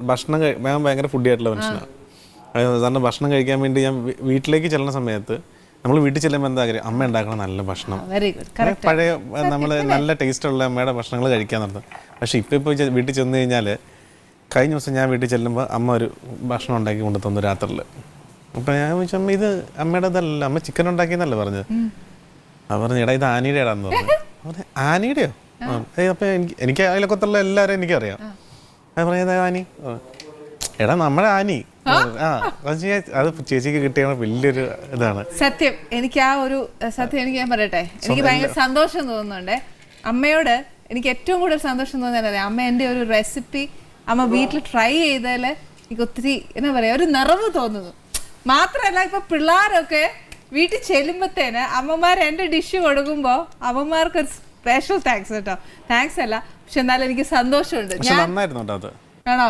ഭക്ഷണം ഞാൻ ഭയങ്കര ഫുഡി ആയിട്ടുള്ള മനുഷ്യനാണ് സാറിന് ഭക്ഷണം കഴിക്കാൻ വേണ്ടി ഞാൻ വീട്ടിലേക്ക് ചെല്ലുന്ന സമയത്ത് നമ്മൾ വീട്ടിൽ ചെല്ലുമ്പോൾ എന്താ ആഗ്രഹം അമ്മ ഉണ്ടാക്കണം നല്ല ഭക്ഷണം. പഴയ നമ്മൾ നല്ല ടേസ്റ്റ് ഉള്ള അമ്മയുടെ ഭക്ഷണങ്ങൾ കഴിക്കാൻ നടത്തും. പക്ഷെ ഇപ്പം ഇപ്പോൾ വീട്ടിൽ ചെന്ന് കഴിഞ്ഞാൽ കഴിഞ്ഞ ദിവസം ഞാൻ വീട്ടിൽ ചെല്ലുമ്പോൾ അമ്മ ഒരു ഭക്ഷണം ഉണ്ടാക്കി കൊണ്ടു തന്നു രാത്രിയിൽ അപ്പം ഞാൻ ചോദിച്ചു അമ്മ ഇത് അമ്മയുടെ ഇതല്ല അമ്മ ചിക്കൻ ഉണ്ടാക്കിയെന്നല്ലേ പറഞ്ഞത്? അവർ പറഞ്ഞു എടാ ഇത് ആനിയുടെ ഇടാന്ന് പറഞ്ഞു ആനിയുടെയോ? അപ്പൊ എനിക്ക് എനിക്ക് അതിലൊക്കെ എല്ലാവരും എനിക്കറിയാം. അത് പറഞ്ഞത് ആനി? എടാ നമ്മുടെ ആനി. ആ? അത് ചേച്ചിക്ക് കിട്ടിയ വലിയൊരു ഇതാണ്. സത്യം. എനിക്ക് ആ ഒരു സത്യം എനിക്ക് ഞാൻ പറയട്ടെ. എനിക്ക് ഭയങ്കര സന്തോഷം തോന്നുന്നുണ്ട്. അമ്മയോട് എനിക്ക് ഏറ്റവും കൂടുതൽ സന്തോഷം തോന്നുന്നത് അമ്മ എന്റെ ഒരു റെസിപ്പി അമ്മ വീട്ടിൽ ട്രൈ ചെയ്തതിൽ എനിക്ക് ഒത്തിരി എന്നാ പറയാ ഒരു നിറവ് തോന്നുന്നു. മാത്രമല്ല ഇപ്പൊ പിള്ളേരൊക്കെ വീട്ടിൽ ചെല്ലുമ്പത്തേന് അമ്മമാർ എന്റെ ഡിഷ് കൊടുക്കുമ്പോൾ അമ്മമാർക്ക് സ്പെഷ്യൽ താങ്ക്സ് കേട്ടോ താങ്ക്സ് അല്ല പക്ഷെ എന്നാലും എനിക്ക് സന്തോഷമുണ്ട്. ഞാൻ ആണോ?